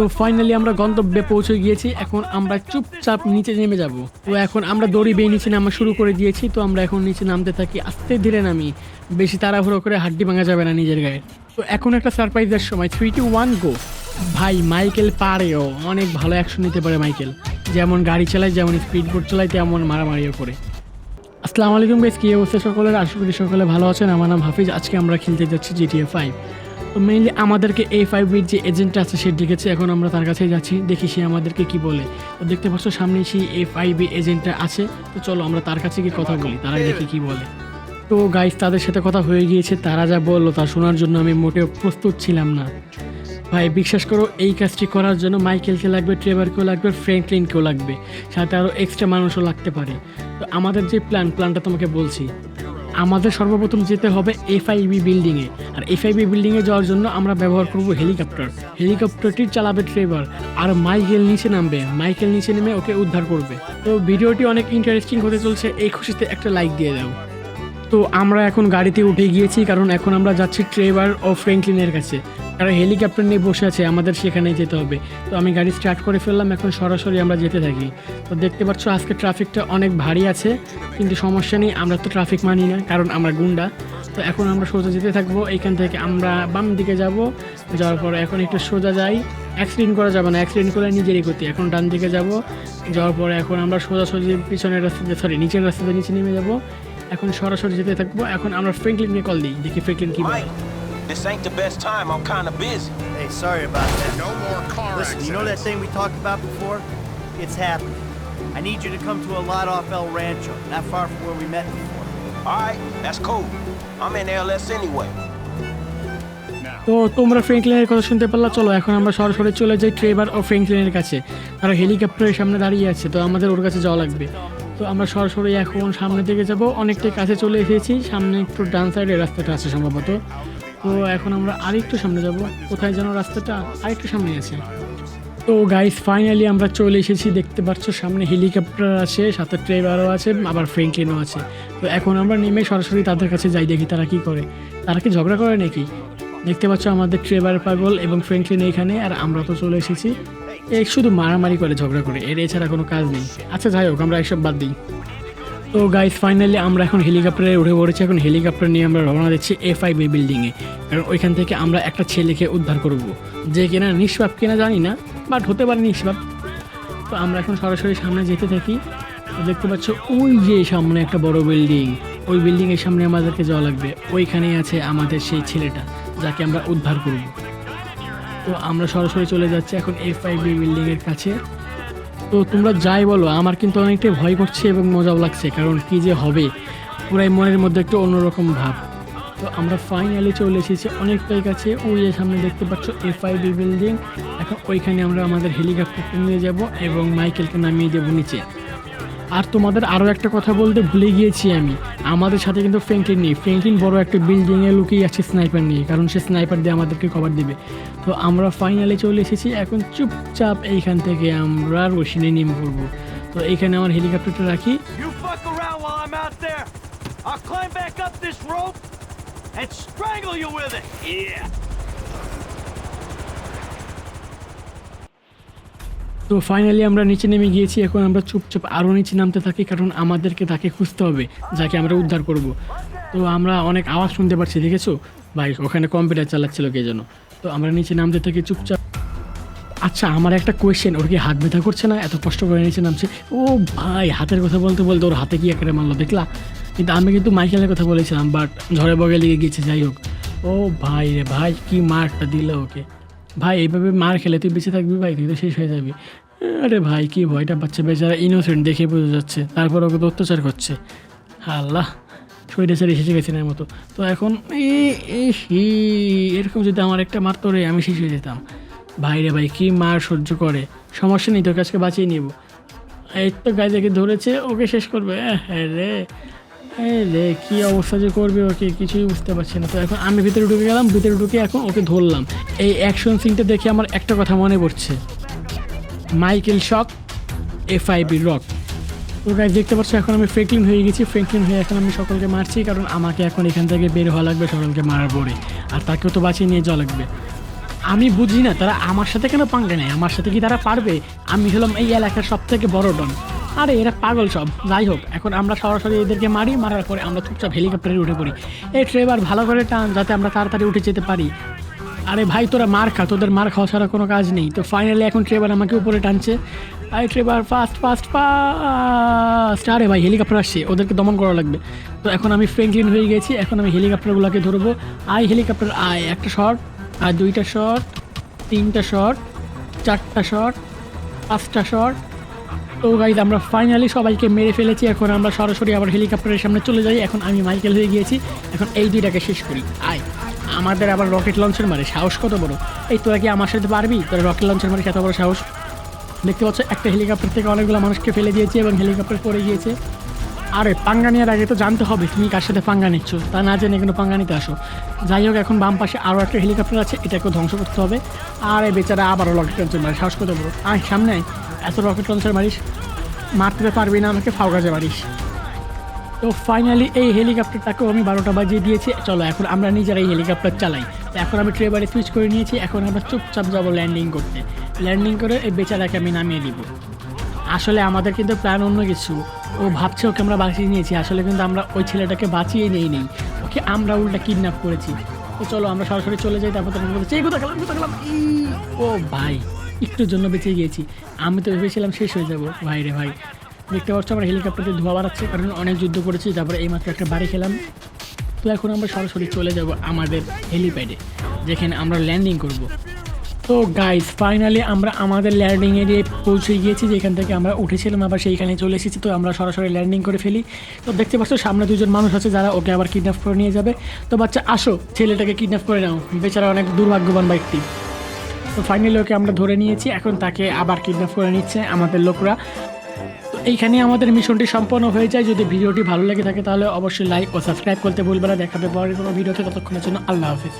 তো ফাইনালি আমরা গন্তব্যে পৌঁছে গিয়েছি। এখন আমরা চুপচাপ নিচে নেমে যাব। তো এখন আমরা দড়ি বেয়ে নিচে নামা শুরু করে দিয়েছি। তো আমরা এখন নিচে নামতে থাকি, আস্তে ধীরে নামি। বেশি তাড়াহুড়ো করে হাড্ডি ভাঙা যাবে না নিজের গায়ে। তো এখন একটা সারপ্রাইজের সময়। থ্রি টু ওয়ান গো ভাই মাইকেল পারেও অনেক ভালো অ্যাকশন নিতে পারে মাইকেল যেমন গাড়ি চালায়, যেমন স্পিড বোট চালায়, তেমন মারামারিও করে। আসসালামু আলাইকুম গাইস কী অবস্থা সকলের? আশা করি সকলে ভালো আছেন। আমার নাম হাফিজ। আজকে আমরা খেলতে যাচ্ছি জিটিএ ফাইভ মেইনলি আমাদেরকে এই ফাইভ বির যে এজেন্ট আছে, সে ডেকেছে। এখন আমরা তার কাছেই যাচ্ছি, দেখি সে আমাদেরকে কি বলে। তো দেখতে পাচ্ছ সামনে সেই এই ফাইভ এজেন্টটা আছে। তো চলো আমরা তার কাছে গিয়ে কথা বলি, তারা দেখি কি বলে। তো গাইস তাদের সাথে কথা হয়ে গিয়েছে, তারা যা বলল তা শোনার জন্য আমি মোটেও প্রস্তুত ছিলাম না। ভাই, বিশ্বাস করো, এই কাজটি করার জন্য মাইকেলকে লাগবে, ট্রেভারকেও লাগবে, ফ্র্যাঙ্কলিনকেও লাগবে। সাথে আরও এক্সট্রা মানুষও লাগতে পারে। তো আমাদের যে প্ল্যান প্ল্যানটা তোমাকে বলছি আমাদের সর্বপ্রথম যেতে হবে এফআইবি বিল্ডিংয়ে আর এফআইবি বিল্ডিংয়ে যাওয়ার জন্য আমরা ব্যবহার করব হেলিকপ্টার। হেলিকপ্টারটি চালাবে ট্রেভার। আর মাইকেল নিচে নামবে। মাইকেল নিচে নেমে ওকে উদ্ধার করবে। তো ভিডিওটি অনেক ইন্টারেস্টিং হতে চলছে। এই খুশিতে একটা লাইক দিয়ে দাও। তো আমরা এখন গাড়িতে উঠে গিয়েছি, কারণ এখন আমরা যাচ্ছি ট্রেভার ও ফ্র্যাঙ্কলিনের কাছে। তারা হেলিকপ্টার নিয়ে বসে আছে, আমাদের সেখানে যেতে হবে। তো আমি গাড়ি স্টার্ট করে ফেললাম। এখন সরাসরি আমরা যেতে থাকি। তো দেখতে পাচ্ছ, আজকে ট্রাফিকটা অনেক ভারী আছে। কিন্তু সমস্যা নেই আমরা তো ট্রাফিক মানি না কারণ আমরা গুন্ডা তো এখন আমরা সোজা যেতে থাকব এইখান থেকে আমরা বাম দিকে যাব যাওয়ার পর এখন একটু সোজা যাই অ্যাক্সিডেন্ট করা যাবে না অ্যাক্সিডেন্ট করে নিজেরই ক্ষতি এখন ডান দিকে যাব যাওয়ার পরে এখন আমরা সোজা সোজাসুজি পিছনের রাস্তাতে সরি নিচের রাস্তাতে নিচে নেমে যাব এখন সরাসরি যেতে থাকব এখন আমরা ফ্রেঙ্কলিনকে কল দিই দেখি ফ্রেঙ্কলিন কি বলে this ain't the best time. I'm kind of busy. Hey, sorry about that. No more car Listen, you know that thing we talked about before? It's happening. I need you to come to a lot off El Rancho, not far from where we met before. All right, that's cool. I'm in LS anyway. তো তোমরা ফ্রেঙ্কলিনের কথা শুনতে পারলা চলো এখন আমরা সরাসরি চলে যাই ট্রেভার ও ফ্রেঙ্কলিনের কাছে তারা হেলিকপ্টারের সামনে দাঁড়িয়ে আছে তো আমাদের ওর কাছে যাওয়া লাগবে তো আমরা সরাসরি এখন সামনের দিকে যাব অনেকটাই কাছে চলে এসেছি সামনে একটু ডান সাইডে রাস্তাটা আছে সম্ভবত তো এখন আমরা আরেকটু সামনে যাব কোথায় যেন রাস্তাটা আরেকটু সামনে আছে তো গাইস ফাইনালি আমরা চলে এসেছি। দেখতে পাচ্ছ, সামনে হেলিকপ্টার আছে, সাথে ট্রেভারও আছে, আবার ফ্রেঙ্কলিনও আছে। তো এখন আমরা নেমে সরাসরি তাদের কাছে যাই, দেখি তারা কি করে। তারা কি ঝগড়া করে নাকি? দেখতে পাচ্ছ আমাদের ট্রেভার পাগল এবং ফ্রেঙ্কলিন এইখানে আর আমরা তো চলে এসেছি। এই শুধু মারামারি করে ঝগড়া করে, এর এছাড়া কোনো কাজ নেই। আচ্ছা যাই হোক, আমরা এসব বাদ দিই। তো গাইস ফাইনালি আমরা এখন হেলিকপ্টারে উঠে পড়েছি। এখন হেলিকপ্টার নিয়ে আমরা রওনা দিচ্ছি এফ আই বি বিল্ডিংয়ে কারণ ওইখান থেকে আমরা একটা ছেলেকে উদ্ধার করব। যে কিনা নিষ্পাপ কিনা জানি না বাট হতে পারে নিষ্পাপ। তো আমরা এখন সরাসরি সামনে যেতে থাকি। দেখতে পাচ্ছ, ওই যে সামনে একটা বড় বিল্ডিং ওই বিল্ডিংয়ের সামনে আমাদেরকে যাওয়া লাগবে। ওইখানেই আছে আমাদের সেই ছেলেটা, যাকে আমরা উদ্ধার করব। তো আমরা সরাসরি চলে যাচ্ছি এখন এফ আই বি বিল্ডিংয়ের কাছে। তো তোমরা যাই বলো, আমার কিন্তু অনেকটাই ভয় করছে এবং মজাও লাগছে, কারণ কি যে হবে? পুরাই মনের মধ্যে একটা অন্যরকম ভাব। তো আমরা ফাইনালি চলে এসেছি অনেকটাই কাছে। ওই যে সামনে দেখতে পাচ্ছ এফআইবি আই বিল্ডিং এখন ওইখানে আমরা আমাদের হেলিকপ্টারটা নিয়ে যাব এবং মাইকেলকে নামিয়ে দেবো নিচে। আর তোমাদের আরও একটা কথা বলতে ভুলে গিয়েছি আমি। আমাদের সাথে কিন্তু ফ্র্যাঙ্কলিন নেই। ফ্র্যাঙ্কলিন বড় একটা বিল্ডিংয়ে লুকিয়ে আছে স্নাইপার নিয়ে, কারণ সে স্নাইপার দিয়ে আমাদেরকে কভার দেবে। তো আমরা ফাইনালে চলে এসেছি, এখন চুপচাপ এইখান থেকে আমরা রশিনে নেমে পড়ব। তো এইখানে আমার হেলিকপ্টারটা রাখি। And strangle you with it. Yeah. তো ফাইনালি আমরা নিচে নেমে গিয়েছি, এখন আমরা চুপচাপ আরও নিচে নামতে থাকি, কারণ আমাদেরকে তাকে খুঁজতে হবে, যাকে আমরা উদ্ধার করব। তো আমরা অনেক আওয়াজ শুনতে পাচ্ছি দেখেছ? ভাই, ওখানে কম্পিউটার চালাচ্ছিল কে যেন। তো আমরা নিচে নামতে থাকি চুপচাপ। আচ্ছা আমার একটা কোয়েশ্চেন ওর কি হাত ব্যথা করছে না? এত কষ্ট করে নিচে নামছে। ও ভাই, হাতের কথা বলতে বলতে ওর হাতে কি একেবারে মারলো, দেখলা? কিন্তু আমি কিন্তু মাইকেলের কথা বলেছিলাম বাট ঝড়ে বগে লেগে গিয়েছে, যাই হোক। ও ভাই রে ভাই, কি মারটা দিল ওকে। ভাই, এইভাবে মার খেলে তুই বেঁচে থাকবি ভাই, তুই তো শেষ হয়ে যাবি। আরে ভাই, কি ভয়টা পাচ্ছে বেচারা ইনোসেন্ট দেখে বোঝা যাচ্ছে, তারপর ওকে তো অত্যাচার করছে। আল্লাহ, শরীরে এসেছে গেছিনের মতো। তো এখন এই এরকম যদি আমার একটা মারতো রে, আমি শেষ হয়ে যেতাম। ভাই রে ভাই, কী মার সহ্য করে? সমস্যা নেই, তোকে আজকে বাঁচিয়ে নিব। এই তো দেখে ধরেছে, ওকে শেষ করবে। হ্যাঁ রে। রে কি অবস্থা যে করবে ওকে? কিছুই বুঝতে পারছি না। তো এখন আমি ভিতরে ঢুকে গেলাম, ভিতরে ঢুকে এখন ওকে ধরলাম। এই অ্যাকশন সিনটা দেখে আমার একটা কথা মনে পড়ছে। Michael shock F I B rock. তো গাইজ দেখতে পাচ্ছ, এখন আমি ফ্রেঙ্কলিন হয়ে গেছি। ফ্রেঙ্কলিন হয়ে এখন আমি সকলকে মারছি, কারণ আমাকে এখন এখান থেকে বের হওয়া লাগবে সকলকে মারার পরে। আর তাকেও তো বাঁচিয়ে নিয়ে যাওয়া লাগবে। আমি বুঝি না, তারা আমার সাথে কেন পাঙ্গে নেয়? আমার সাথে কি তারা পারবে? আমি হলাম এই এলাকার সব থেকে বড় ডন। আরে, এরা পাগল সব। যাই হোক, এখন আমরা সরাসরি এদেরকে মারি, মারার পরে আমরা চুপচাপ হেলিকপ্টারে উঠে পড়ি। এই ট্রেবার ভালো করে টান, যাতে আমরা তাড়াতাড়ি উঠে যেতে পারি। আরে ভাই, তোরা মার খা, তোদের মার খাওয়া ছাড়া কোনো কাজ নেই। তো ফাইনালি এখন ট্রেবার আমাকে উপরে টানছে। আই ট্রেবার ফাস্ট ফাস্ট ফাস্ট আরে ভাই, হেলিকপ্টার আসছে, ওদেরকে দমন করা লাগবে। তো এখন আমি ফ্রেঙ্কলিন হয়ে গেছি, এখন আমি হেলিকপ্টারগুলোকে ধরবো। আই হেলিকপ্টার, আয়, একটা শট আর দুইটা শট, তিনটা শট, চারটা শট, পাঁচটা শট তো গাইজ আমরা ফাইনালি সবাইকে মেরে ফেলেছি। এখন আমরা সরাসরি আবার হেলিকপ্টারের সামনে চলে যাই। এখন আমি মাইকেল হয়ে গিয়েছি। এখন এই দুইটাকে শেষ করি। আয়, আমাদের আবার রকেট লঞ্চের মারে। সাহস কত বড়? এই তোরা কি আমার সাথে পারবি? তোরা রকেট লঞ্চের মারে এত বড় সাহস। দেখতে পাচ্ছ, একটা হেলিকপ্টার থেকে অনেকগুলো মানুষকে ফেলে দিয়েছে এবং হেলিকপ্টার পড়ে গিয়েছে। আরে, পাঙ্গা নেওয়ার আগে তো জানতে হবে তুমি কার সাথে পাঙ্গা নিচ্ছ। তা না জেনে কোনো পাঙ্গা নিতে আসো। যাই হোক, এখন বাম পাশে আরও একটা হেলিকপ্টার আছে। এটাকেও ধ্বংস করতে হবে। আর বেচারা, আবারও রকেট লঞ্চের মারিস সাহস কত বড়? আয়, সামনে আয়। এত রকেট লঞ্চের মারিস, মারতে পারবি না, আমাকে ফাও কাজে মারিস। তো ফাইনালি এই হেলিকপ্টারটাকেও আমি বারোটা বাজিয়ে দিয়েছি। চলো, এখন আমরা নিজেরাই হেলিকপ্টার চালাই। তো এখন আমি ট্রেবারে সুইচ করে নিয়েছি, এখন আমরা চুপচাপ যাব ল্যান্ডিং করতে। ল্যান্ডিং করে এই বেচারাকে আমি নামিয়ে দিব। আসলে আমাদের কিন্তু প্ল্যান অন্য কিছু। ও ভাবছে ওকে আমরা বাঁচিয়ে নিয়েছি, আসলে কিন্তু আমরা ওই ছেলেটাকে বাঁচিয়ে নেই নেই। ওকে আমরা উল্টা কিডন্যাপ করেছি। তো চলো, আমরা সরাসরি চলে যাই, তারপর তোমাকে এই ও ভাই। একটুর জন্য বেঁচে গিয়েছি। আমি তো ভেবেছিলাম শেষ হয়ে যাব। ভাই রে ভাই। দেখতে পাচ্ছ আমরা হেলিকপ্টারে ধোয়া বাড়াচ্ছে, কারণ অনেক যুদ্ধ করেছি, তারপরে এইমাত্র একটা বাড়ি খেলাম। তো এখন আমরা সরাসরি চলে যাব আমাদের হেলিপ্যাডে যেখানে আমরা ল্যান্ডিং করব। তো গাইস ফাইনালি আমরা আমাদের ল্যান্ডিং এরিয়ায় পৌঁছে গিয়েছি, যেখান থেকে আমরা উঠেছিলাম, আবার সেইখানে চলে এসেছি। তো আমরা সরাসরি ল্যান্ডিং করে ফেলি। তো দেখতে পাচ্ছ সামনে দুজন মানুষ আছে, যারা ওকে আবার কিডন্যাপ করে নিয়ে যাবে। তো বাচ্চা, আসো, ছেলেটাকে কিডন্যাপ করে নাও। বেচারা অনেক দুর্ভাগ্যবান ব্যক্তি। তো ফাইনালি ওকে আমরা ধরে নিয়েছি। এখন তাকে আবার কিডন্যাপ করে নিচ্ছে আমাদের লোকরা। তো এইখানে আমাদের মিশনটি সম্পন্ন হয়ে যায়। যদি ভিডিওটি ভালো লেগে থাকে তাহলে অবশ্যই লাইক ও সাবস্ক্রাইব করতে ভুলবে না। দেখাবে পরের কোনো ভিডিওতে। ততক্ষণের জন্য আল্লাহ হাফিজ।